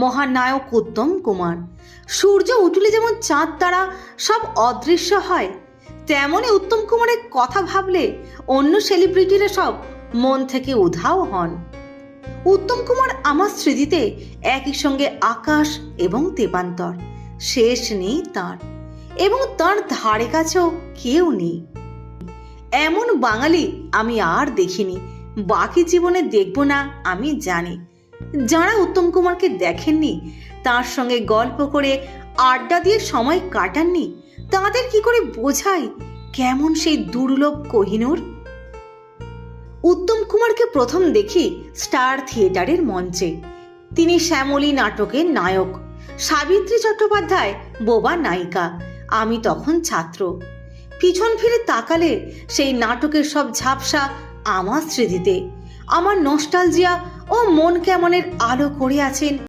মহানায়ক উত্তম কুমার। সূর্য উঠলে যেমন চাঁদ তারা, সব অদৃশ্য হয়। তেমনই উত্তম কুমারের কথা ভাবলে অন্য সেলিব্রিটিরা সব মন থেকে উধাও হন। উত্তম কুমার আমার স্মৃতিতে একই সঙ্গে আকাশ এবং তেপান্তর শেষ নেই তার। এবং তার ধারে কাছেও কেউ নেই। এমন বাঙালি আমি আর দেখিনি। বাকি জীবনে দেখব না, আমি জানি। যারা উত্তম কুমারকে দেখেননি, তার সঙ্গে গল্প করে আড্ডা দিয়ে সময় কাটাননি, তাদের কি করে বোঝায় কেমন সেই দুর্লভ কোহিনূর? উত্তম কুমারকে প্রথম দেখি স্টার থিয়েটারের মঞ্চে। তিনি শ্যামলী নাটকের নায়ক, সাবিত্রী চট্টোপাধ্যায় বোবা নায়িকা, আমি তখন ছাত্র। পিছন ফিরে তাকালে সেই নাটকের সব ঝাপসা আমার স্মৃতিতে। আমার নস্টালজিয়া ও মন কেমনের আলো করে আছেন